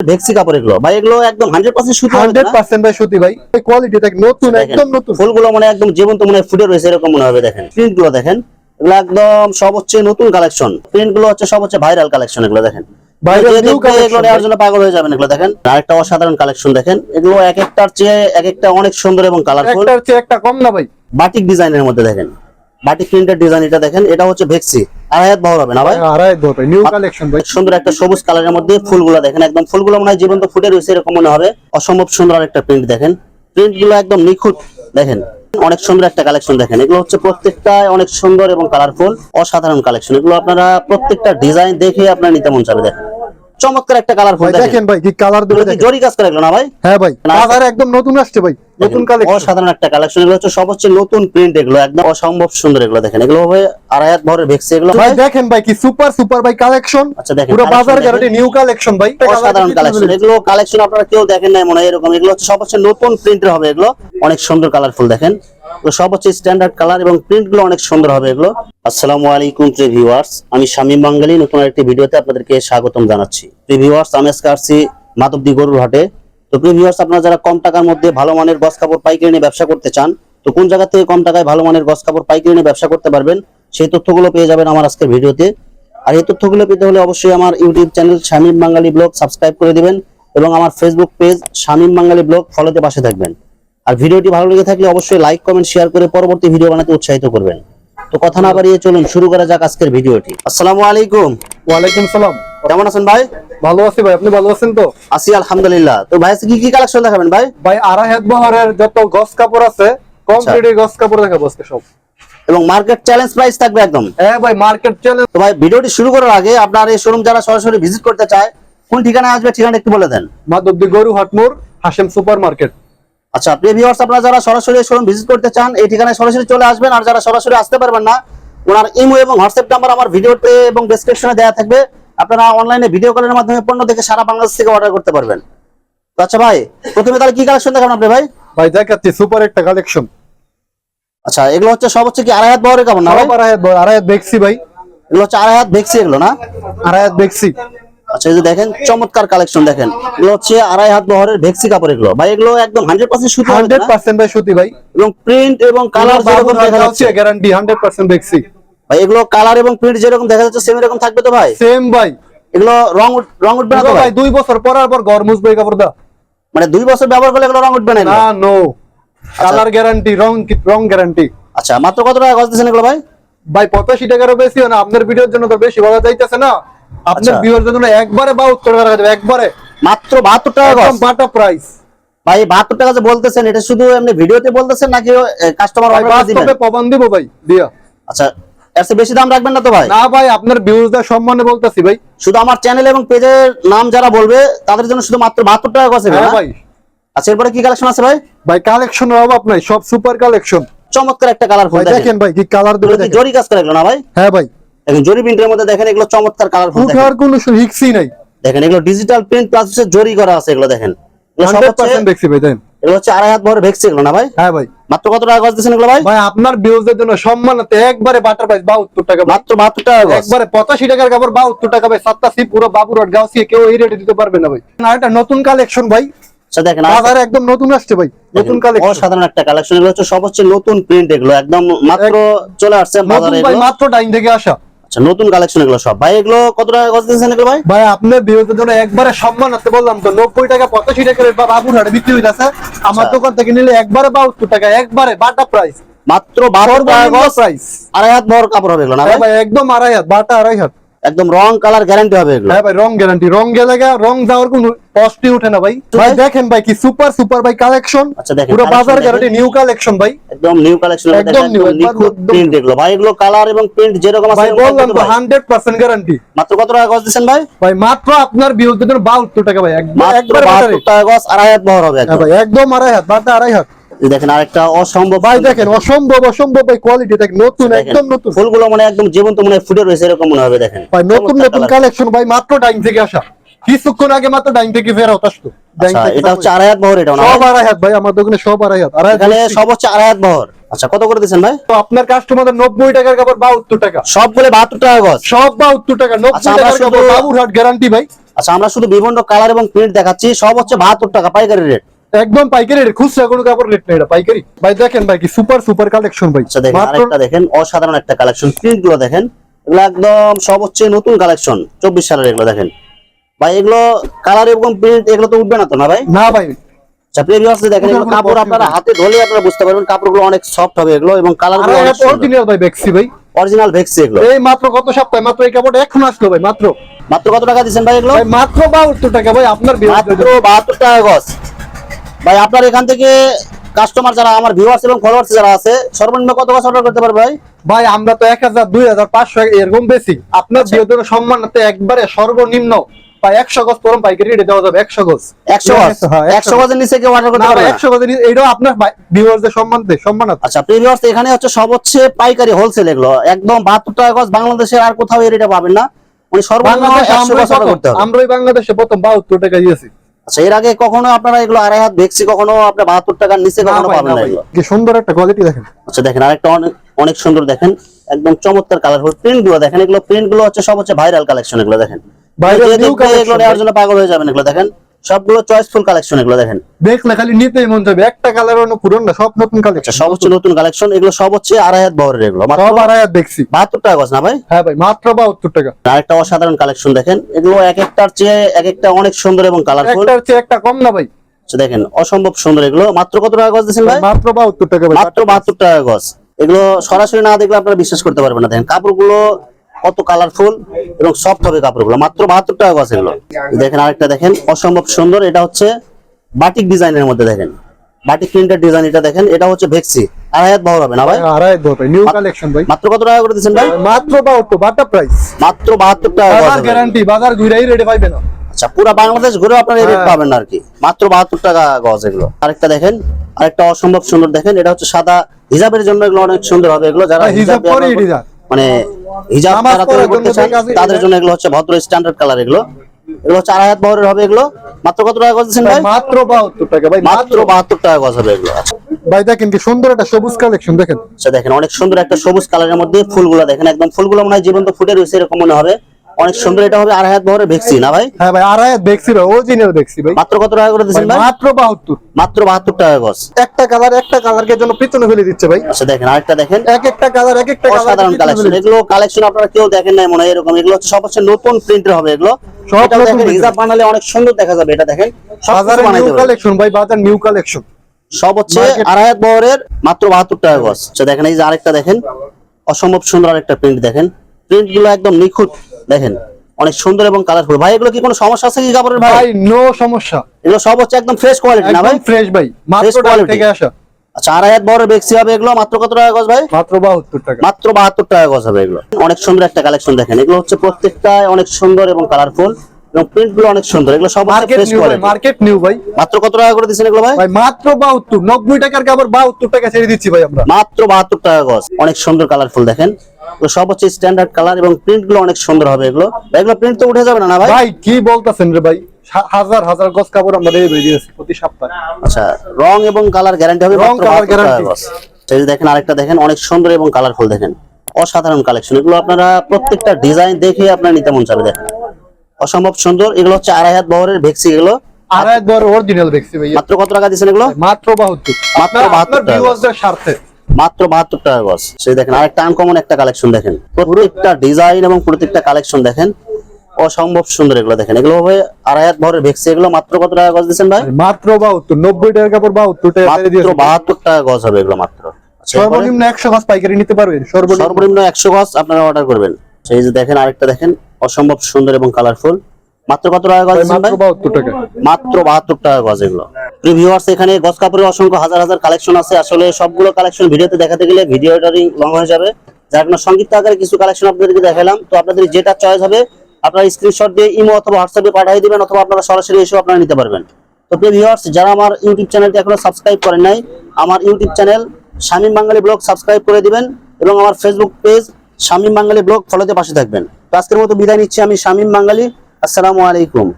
ভেক্সি কাপড় এগুলো। ভাই এগুলো একদম হান্ড্রেড পার্সেন্ট সুতি হবে হান্ড্রেড না? পার্সেন্ট ভাই সত্যি ভাই। কোয়ালিটি দেখ নতুন একদম নতুন। ফুলগুলো মানে একদম জীবন্ত মনে ফুটে রয়েছে এরকম মনে হবে দেখেন। প্রিন্টগুলো দেখেন এগুলো একদম সব হচ্ছে নতুন কালেকশন প্রিন্টগুলো হচ্ছে সব হচ্ছে ভাইরাল কালেকশন এগুলো দেখেন। এগুলো নেওয়ার জন্য পাগল হয়ে যাবেন এগুলো দেখেন। আরেকটা অসাধারণ কালেকশন দেখেন। এগুলো এক একটার চেয়ে এক একটা অনেক সুন্দর এবং কালারফুল হচ্ছে একটা কম না ভাই। বাটিক ডিজাইনের মধ্যে দেখেন। বাটিক প্রিন্টের ডিজাইন এটা দেখেন এটা হচ্ছে ভেক্সি। আড়াই হাত বহর হবে না ভাই? আড়াই দো ভাই নিউ কালেকশন ভাই। সুন্দর একটা সবুজ কালারের মধ্যে ফুলগুলো দেখেন একদম ফুলগুলো মনে হয় জীবন্ত ফুটে রয়েছে এরকম মনে হবে। অসম্ভব সুন্দর একটা প্রিন্ট দেখেন। প্রিন্টগুলো একদম নিখুঁত দেখেন। অনেক সুন্দর একটা কালেকশন দেখেন। এগুলো হচ্ছে প্রত্যেকটা অনেক সুন্দর এবং কালারফুল অসাধারণ কালেকশন এগুলো আপনারা প্রত্যেকটা ডিজাইন দেখে আপনার নিতে মন চাবে দেখেন। চমৎকার একটা ভাই দেখেন। ভাই কি কালার কি দেখেন। জরি কাজ করে না ভাই? হ্যাঁ ভাই বাজার একদম নতুন আসছে ভাই নতুন কালেকশন অসাধারণ একটা কালেকশন এগুলো হচ্ছে সব হচ্ছে নতুন প্রিন্ট এগুলো একদম অসম্ভব সুন্দর এগুলো দেখেন। এগুলো হবে আড়াই হাত ভরের ভেক্সি এগুলো ভাই দেখেন ভাই কি সুপার সুপার ভাই কালেকশন আচ্ছা, দেখেন, পুরো বাজার গ্যারান্টি নিউ কালেকশন ভাই। অসাধারণ কালেকশন এগুলো কালেকশন আপনারা কেউ দেখেন নাই মনে হয় এরকম। এগুলো হচ্ছে সব হচ্ছে নতুন প্রিন্টের হবে এগুলো। অনেক সুন্দর কালারফুল দেখেন। সব হচ্ছে স্ট্যান্ডার্ড কালার এবং প্রিন্টগুলো অনেক সুন্দর হবে এগুলো। আসসালামু আলাইকুম, প্রিয় আমি শামীম বাঙ্গালি, নতুন একটি ভিডিওতে আপনাদেরকে স্বাগতম জানাচ্ছি। প্রিয় ভিউয়ার্স আমি আজকে আসছি মাধবদী গরুর তো প্রিয় আপনারা যারা কম টাকার মধ্যে ভালো মানের গস কাপড় পাইকারি নিয়ে ব্যবসা করতে চান, তো কোন জায়গা থেকে কম টাকায় ভালো মানের গস কাপড় পাইকারি নিয়ে ব্যবসা করতে পারবেন, সেই তথ্যগুলো পেয়ে যাবেন আমার আজকের ভিডিওতে। আর এই তথ্যগুলো পেতে হলে অবশ্যই আমার YouTube channel Shamim Bangali blog subscribe করে দিবেন এবং আমার Facebook page Shamim Bangali blog ফলোতে পাশে থাকবেন। আর ভিডিওটি ভালো লেগে থাকলে অবশ্যই লাইক কমেন্ট শেয়ার করে পরবর্তী ভিডিও বানাতে উৎসাহিত করবেন। তো কথা না বাড়িয়ে চলুন শুরু করা যাক আজকের ভিডিওটি। আসসালামু আলাইকুম। ওয়ালাইকুম সালাম। কেমন আছেন ভাই? ভালো আছি ভাই আপনি ভালো আছেন তো? আছি আলহামদুলিল্লাহ। তো ভাই কি কি কালেকশন দেখাবেন ভাই? ভাই আড়াই হাত বহরের যত গস কাপড় আছে কম আচ্ছা। গস কাপড় দেখাবো আজকে সব। এবং মার্কেট চ্যালেঞ্জ প্রাইস থাকবে একদম? হ্যাঁ ভাই মার্কেট চ্যালেঞ্জ তো ভাই ভিডিওটি শুরু করার আগে আপনার এই শোরুম যারা সরাসরি ভিজিট করতে চায় কোন ঠিকানা আসবে ঠিকানা একটু বলে দেন। মাধবদী গরু হাটমোর হাসেম সুপার মার্কেট আচ্ছা প্রিয় ভিউয়ার্স আপনারা যারা সরাসরি শোরুম ভিজিট করতে চান এই ঠিকানায় সরাসরি চলে আসবেন। আর যারা সরাসরি আসতে পারবেন না ওনার ইমো এবং হোয়াটসঅ্যাপ নাম্বার আমার ভিডিওতে এবং ডেসক্রিপশনে দেওয়া থাকবে। আপনারা অনলাইনে ভিডিও কলের মাধ্যমে পণ্য দেখে সারা বাংলাদেশ থেকে অর্ডার করতে পারবেন। আচ্ছা ভাই প্রথমে তাহলে কি কালেকশন দেখাবেন আপনি ভাই? ভাই দেখাচ্ছি সুপার একটা কালেকশন আচ্ছা এগুলো হচ্ছে সব হচ্ছে কি আড়াই হাত বহরের কাপড় না আড়াই হাত আড়াই হাত ভাই। এগুলো হচ্ছে আড়াই হাত ভেক্সি এগুলো না? আড়াই হাত আচ্ছা এই যে দেখেন চমৎকার কালেকশন দেখেন। এগুলো হচ্ছে আড়াই হাত বহরের ভেক্সি কাপড় এগুলো। ভাই এগুলো একদম হান্ড্রেড পার্সেন্ট সুতি হবে হান্ড্রেড না? পার্সেন্ট ভাই সত্যি ভাই। এবং প্রিন্ট এবং কালার যেরকম দেখা যাচ্ছে। গ্যারান্টি হান্ড্রেড পার্সেন্ট দেখছি ভাই এগুলো কালার এবং প্রিন্ট যেরকম দেখা যাচ্ছে সেম এরকম থাকবে তো ভাই? সেম ভাই। এগুলো রং রং উঠবে না ভাই? দুই বছর পরার পর ঘর মুছবে মানে দুই বছর ব্যবহার করলে এগুলো রং উঠবে না না নো কালার গ্যারান্টি রং রং গ্যারান্টি আচ্ছা মাত্র কত টাকা গজ এগুলো ভাই? ভাই পঁচাশি টাকারও বেশি না আপনার ভিডিওর জন্য তো বেশি বলা যাইতেছে না। আপনার আচ্ছা। ভিউয়ার জন্য একবারে বা উত্তর টাকা যাবে একবারে। মাত্র বাহাত্তর টাকা গজ একদম বাটা প্রাইস ভাই বাহাত্তর টাকা যে বলতেছেন এটা শুধু এমনি ভিডিওতে বলতেছেন নাকি কাস্টমার অর্ডার দিবেন বাস্তবে প্রমাণ দিব ভাই দিয়া। আচ্ছা এর বেশি দাম রাখবেন না তো ভাই? না ভাই আপনার ভিউজদের সম্মানে বলতেছি ভাই। শুধু আমার চ্যানেল এবং পেজের নাম যারা বলবে তাদের জন্য শুধু মাত্র বাহাত্তর টাকা গজ হ্যাঁ ভাই। আচ্ছা এরপরে কি কালেকশন আছে ভাই? ভাই কালেকশনের অভাব নাই সব সুপার কালেকশন চমৎকার একটা কালারফুল ভাই দেখেন দেখেন। ভাই কি কালার দুটো দেখেন। জরি কাজ করে না ভাই? হ্যাঁ ভাই। দেখেন জরি প্রিন্টের মধ্যে দেখেন এগুলো চমৎকার কালারফুল উঠার কোনো হিক্সই নাই। দেখেন এগুলো ডিজিটাল প্রিন্ট প্লাস হচ্ছে জরি করা আছে এগুলো দেখেন। এগুলো হচ্ছে আড়াই হাত ভরে ভেক্সি এগুলো না ভাই? হ্যাঁ ভাই। মাত্র কত টাকা গজ দিচ্ছেন এগুলো ভাই? ভাই আপনার ভিউজদের জন্য সম্মানাতে একবারে বাটার প্রাইস বাহাত্তর টাকা মাত্র বাহাত্তর টাকা গজ। একবারে পঁচাশি টাকার কাপড় বাহাত্তর টাকা ভাই। সাতটা সি পুরো গাউসিয়ে কেউ এই রেটে দিতে পারবে না ভাই। না এটা নতুন কালেকশন ভাই। আচ্ছা দেখেন আর- বাজারে একদম নতুন আসছে ভাই। নতুন কালেকশন অসাধারণ একটা কালেকশন এগুলো হচ্ছে সব হচ্ছে নতুন প্রিন্ট এগুলো। একদম মাত্র চলে আসছে বাজারে মাত্র ডাইন থেকে আসা। আচ্ছা নতুন কালেকশন এগুলো সব। ভাই এগুলো কত টাকা গজ দিচ্ছেন এগুলো ভাই? ভাই আপনার ভিউজদের জন্য একবারে সম্মান আছে বললাম তো নব্বই টাকা পঁচাশি টাকা রেট বা বাবুরহাটে বিক্রি হইতাছে আমার আচ্ছা। দোকান থেকে নিলে একবারে বাহাত্তর টাকা একবারে বাটা প্রাইস মাত্র বারো টাকা গজ প্রাইস আড়াই হাত বড় কাপড় হবে এগুলো না ভাই? ভাই একদম আড়াই হাত বাটা আড়াই হাত। একদম রং কালার গ্যারান্টি হবে এগুলো। হ্যাঁ ভাই রং গ্যারান্টি রং গেলে রং যাওয়ার কোন কষ্টই উঠে না ভাই। ভাই দেখেন ভাই কি সুপার সুপার ভাই কালেকশন আচ্ছা, দেখেন, পুরো বাজার গ্যারান্টি নিউ কালেকশন ভাই। একদম নিউ কালেকশন একদম একদম প্রিন্ট এগুলো। ভাই এগুলো কালার এবং প্রিন্ট যেরকম আছে ভাই বললাম তো তো ভাই। হান্ড্রেড পার্সেন্ট গ্যারান্টি মাত্র কত টাকা গজ দিচ্ছেন ভাই? ভাই মাত্র আপনার বিরুদ্ধে জন্য বাহাত্তর টাকা ভাই। একবারে বাহাত্তর বাটারি টাকা গজ আড়াই হাত বহর হবে হ্যাঁ একদম। ভাই একদম আড়াই হাত বাটা আড়াই হাত। দেখেন আরেকটা অসম্ভব ভাই দেখেন অসম্ভব অসম্ভব ভাই কোয়ালিটি দেখ নতুন একদম নতুন। ফুলগুলো মানে একদম জীবন্ত মনে ফুটে রয়েছে এরকম মনে হবে দেখেন। ভাই নতুন নতুন কালেকশন ভাই মাত্র ডাইন থেকে আসা। কিছুক্ষণ আগে মাত্র ডাইন থেকে ফের হতাশ তো ডাইন আচ্ছা এটা হচ্ছে আড়াই হাত বহর এটা সব ভাই? আড়াই হাত ভাই আমার দোকানে সব আড়াই হাত। আড়াই এখানে সব হচ্ছে আড়াই হাত বহর। আচ্ছা কত করে দিচ্ছেন ভাই? তো আপনার কাস্টমারদের নব্বই টাকার কাপড় বাহাত্তর টাকা। সব বলে বাহাত্তর টাকা গজ। সব বাহাত্তর টাকা নব্বই আচ্ছা, টাকার কাপড় বাবুরহাট গ্যারান্টি ভাই। আচ্ছা আমরা শুধু বিভিন্ন কালার এবং প্রিন্ট দেখাচ্ছি সব হচ্ছে বাহাত্তর টাকা পাইকারি রেট একদম পাইকারি রেট খুচরা কোনো কাপড় রেট নেই এটা পাইকারি। ভাই দেখেন ভাই কি সুপার সুপার কালেকশন ভাই। আচ্ছা দেখেন আরেকটা দেখেন অসাধারণ একটা কালেকশন প্রিন্টগুলো দেখেন এগুলো একদম হচ্ছে নতুন কালেকশন চব্বিশ সালের এগুলো দেখেন। ভাই এগুলো কালার এবং প্রিন্ট এগুলো তো উঠবে না তো না ভাই? না ভাই। আচ্ছা দেখেন এগুলো এগুলো কাপড় আপনারা হাতে ধরলে আপনারা বুঝতে পারবেন কাপড়গুলো অনেক সফট হবে এগুলো এবং কালার অরিজিনাল ভাই দেখছি ভাই। অরিজিনাল ভেক্সি এগুলো। এই মাত্র কত সপ্তাহে? মাত্র এই কাপড়টা এখন আসলো ভাই মাত্র। মাত্র কত টাকা দিচ্ছেন ভাই এগুলো? ভাই মাত্র বাহাত্তর টাকা ভাই আপনার মাত্র টাকা ভাই আপনার এখান থেকে কাস্টমার যারা আমার ভিউয়ার্স এবং ফলোয়ার্স যারা আছে সর্বনিম্ন কত গজ অর্ডার করতে পারবে ভাই? ভাই আমরা তো এক হাজার দুই হাজার পাঁচশো এরকম বেশি। আপনার আচ্ছা। বিয়োজন সম্মানাতে একবারে সর্বনিম্ন বা একশো গজ পরম পাইকারি রেটে দেওয়া যাবে একশো গজ। একশো গজ? হ্যাঁ, একশো গজের নিচে কেউ অর্ডার করতে পারবে ভাই না? একশো গজ এটাও আপনার ভিউয়ারদের সম্মান সম্মান আচ্ছা প্রিভিয়ার্স এখানে হচ্ছে সবচেয়ে পাইকারি হোলসেল এগুলো। একদম বাহাত্তর টাকা গজ বাংলাদেশের আর কোথাও এই রেটে পাবেন না। মানে সর্বনিম্ন একশো গজ অর্ডার করতে হবে। আমরাই বাংলাদেশে প্রথম বাহাত্তর টাকা দিয়েছি। আচ্ছা এর আগে কখনো আপনারা এগুলো আড়াই হাত দেখছি কখনো আপনার বাহাত্তর টাকার নিচে কখনো পাবেন না কি সুন্দর একটা কোয়ালিটি দেখেন। আচ্ছা দেখেন আরেকটা অনেক অনেক সুন্দর দেখেন। একদম চমৎকার কালারফুল প্রিন্টগুলো দেখেন এগুলো প্রিন্টগুলো হচ্ছে সব হচ্ছে ভাইরাল কালেকশন এগুলো দেখেন। Collection এগুলো নেওয়ার জন্য পাগল হয়ে যাবেন এগুলো দেখেন। সবগুলো চয়েসফুল কালেকশন এগুলো দেখেন। দেখলে খালি নিতেই মন যাবে একটা কালার অন্য পুরন না সব নতুন আচ্ছা কালেকশন সব হচ্ছে নতুন কালেকশন এগুলো সব হচ্ছে আড়াই হাত বহরের এগুলো। মাত্র সব আর আয়াত দেখছি। বাহাত্তর টাকা গজ না ভাই? হ্যাঁ ভাই মাত্র বাহাত্তর টাকা। আরেকটা অসাধারণ কালেকশন দেখেন। এগুলো এক একটার চেয়ে এক একটা অনেক সুন্দর এবং কালারফুল একটার চেয়ে একটা কম না ভাই। দেখেন অসম্ভব সুন্দর এগুলো। মাত্র কত টাকা গজ দিচ্ছেন ভাই? মাত্র বাহাত্তর টাকা ভাই মাত্র বাহাত্তর টাকা গজ। এগুলো সরাসরি না দেখলে আপনারা বিশ্বাস করতে পারবেন না। দেখেন কাপড়গুলো কত কালারফুল এবং সফট হবে কাপড়গুলো মাত্র বাহাত্তর টাকা গজ এগুলো। দেখেন আরেকটা দেখেন অসম্ভব সুন্দর। এটা হচ্ছে বাটিক ডিজাইনের মধ্যে দেখেন। বাটিক প্রিন্টের ডিজাইন এটা দেখেন। এটা হচ্ছে ভেক্সি। আড়াই হাত বহর হবে না ভাই? আর আয়াত ভাই। নিউ কালেকশন ভাই। মাত্র কত টাকা করে দিচ্ছেন ভাই? মাত্র বাহাত্তর বাটা প্রাইস মাত্র বাহাত্তর টাকা বাজার গ্যারান্টি বাজার ঘুরাই রেটে পাইবে না আচ্ছা পুরো বাংলাদেশ ঘুরে আপনারা এই রেট হ্যাঁ। পাবেন না আর কি মাত্র বাহাত্তর টাকা গজ এগুলো। আরেকটা দেখেন আরেকটা অসম্ভব সুন্দর দেখেন। এটা হচ্ছে সাদা হিজাবের জন্য এগুলো অনেক সুন্দর হবে। এগুলো যারা হিজাব। মানে হিজাব যারা তৈরি করতে চান তাদের জন্য এগুলো হচ্ছে ভদ্র স্ট্যান্ডার্ড কালার এগুলো। এগুলো হচ্ছে আড়াই হাত বহরের হবে এগুলো। মাত্র কত টাকা গজ ভাই মাত্র বাহাত্তর টাকা। ভাই মাত্র বাহাত্তর টাকা গজ হবে এগুলো। ভাই দেখেন কি সুন্দর একটা সবুজ কালেকশন দেখেন। আচ্ছা দেখেন অনেক সুন্দর একটা সবুজ কালারের মধ্যে ফুলগুলো দেখেন একদম ফুলগুলো মনে হয় জীবন্ত ফুটে রয়েছে এরকম মনে হবে। অনেক সুন্দর এটা হবে আড়াই হাত বহরের ভেক্সি না ভাই? হ্যাঁ ভাই আর আয়াত দেখছি ভাই অরিজিনাল দেখছি ভাই। মাত্র কত টাকা করে দিচ্ছেন ভাই মাত্র বাহাত্তর। মাত্র বাহাত্তর টাকা গজ একটা কালার একটা কালারকে জন্য পিছনে ফেলে দিচ্ছে ভাই। আচ্ছা দেখেন আরেকটা দেখেন। এক একটা কালার এক একটা অসাধারণ কালেকশন এগুলো কালেকশন আপনারা কেউ দেখেন নাই মনে হয় এরকম। এগুলো হচ্ছে সব হচ্ছে নতুন প্রিন্টের হবে এগুলো। সব দেখেন। হিজাব বানালে অনেক সুন্দর দেখা যাবে এটা দেখেন। বাজারে নিউ কালেকশন ভাই বাজার নিউ কালেকশন সব হচ্ছে আড়াই হাত বহরের মাত্র বাহাত্তর টাকা গজ আচ্ছা দেখেন এই যে আরেকটা দেখেন। অসম্ভব সুন্দর আরেকটা প্রিন্ট দেখেন। প্রিন্টগুলো একদম নিখুঁত। দেখেন অনেক সুন্দর এবং কালারফুল ভাই এগুলো কি কোনো সমস্যা আছে কি কাপড়ের ভাই? ভাই নো সমস্যা। এগুলো সব হচ্ছে একদম ফ্রেশ কোয়ালিটি না ভাই? ফ্রেশ ভাই। মাত্র quality। থেকে আসা। আচ্ছা আড়াই হাত বহরের বেক্সি হবে এগুলো? মাত্র কত টাকা গজ ভাই? মাত্র বাহাত্তর টাকা। মাত্র বাহাত্তর টাকা গজ হবে এগুলো। অনেক সুন্দর একটা কালেকশন দেখেন। এগুলো হচ্ছে প্রত্যেকটা অনেক সুন্দর এবং কালারফুল এবং প্রিন্টগুলো অনেক সুন্দর। এগুলো সব মার্কেট ফ্রেশ নিউ ভাই মার্কেট নিউ ভাই। মাত্র কত টাকা করে দিচ্ছেন এগুলো ভাই? ভাই মাত্র বাহাত্তর। নব্বই টাকার কাপড় বাহাত্তর টাকা ছেড়ে দিচ্ছি ভাই আমরা। মাত্র বাহাত্তর টাকা গজ। অনেক সুন্দর কালারফুল দেখেন। সব হচ্ছে স্ট্যান্ডার্ড কালার এবং প্রিন্টগুলো অনেক সুন্দর হবে এগুলো। এগুলো প্রিন্ট তো উঠে যাবে না ভাই? ভাই কি বলতেছেন রে ভাই? হাজার হাজার গজ কাপড় আমরা রেডি দিয়েছি প্রতি সপ্তাহে। আচ্ছা রং এবং কালার গ্যারান্টি হবে রং, 72। গজ। এই দেখেন আরেকটা দেখেন অনেক সুন্দর এবং কালারফুল দেখেন। অসাধারণ কালেকশন এগুলো আপনারা প্রত্যেকটা ডিজাইন দেখে আপনার নিতে মন চাবে দেখেন। অসম্ভব সুন্দর। এগুলো হচ্ছে আড়াই হাত বহরের ভেক্সি এগুলো। আড়াই দর অরিজিনাল দেখছি ভাই মাত্র কত টাকা দিচ্ছেন এগুলো? মাত্র বাহাত্তর। মাত্র 72 টাকা। স্বার্থে। মাত্র বাহাত্তর টাকা গজ। সেই দেখেন আরেকটা আনকমন একটা কালেকশন দেখেন। প্রত্যেকটা ডিজাইন এবং প্রত্যেকটা কালেকশন দেখেন অসম্ভব সুন্দর এগুলো দেখেন। এগুলো হবে আড়াই হাত ভরের ভেক্সি এগুলো মাত্র কত টাকা গজ দিচ্ছেন ভাই? মাত্র বাহাত্তর নব্বই টাকার কাপড় বাহাত্তর টাকা মাত্র বাহাত্তর টাকা গজ হবে এগুলো মাত্র। আচ্ছা, সর্বনিম্ন একশো গজ পাইকারি নিতে পারবেন সর্বনিম্ন। সর্বনিম্ন একশো গজ আপনারা অর্ডার করবেন। সেই যে দেখেন আরেকটা দেখেন অসম্ভব সুন্দর এবং কালারফুল মাত্র কত টাকা গজ মাত্র বাহাত্তর টাকা। মাত্র বাহাত্তর টাকা গজ এগুলো। ভিউয়ার্স এখানে গজ কাপড়ের অসংখ্য হাজার হাজার কালেকশন আছে। আসলে সবগুলো কালেকশন ভিডিওতে দেখাতে গেলে ভিডিওটারই লং হয়ে যাবে। যার কারণে সংক্ষিপ্ত আকারে কিছু কালেকশন আপনাদেরকে দেখালাম। তো আপনাদের যেটা চয়েস হবে আপনারা স্ক্রিনশট দিয়ে ইমো অথবা হোয়াটসঅ্যাপে পাঠিয়ে দিবেন অথবা আপনারা সরাসরি এসেও আপনারা নিতে পারবেন। তো প্রিয় ভিউয়ার্স যারা আমার ইউটিউব চ্যানেলটি এখনও সাবস্ক্রাইব করেন নাই আমার YouTube channel Shamim Bangali blog subscribe করে দিবেন এবং আমার Facebook page Shamim Bangali blog ফলোতে পাশে থাকবেন। তো আজকের মতো বিদায় নিচ্ছি আমি শামীম বাঙালি। আসসালামু আলাইকুম।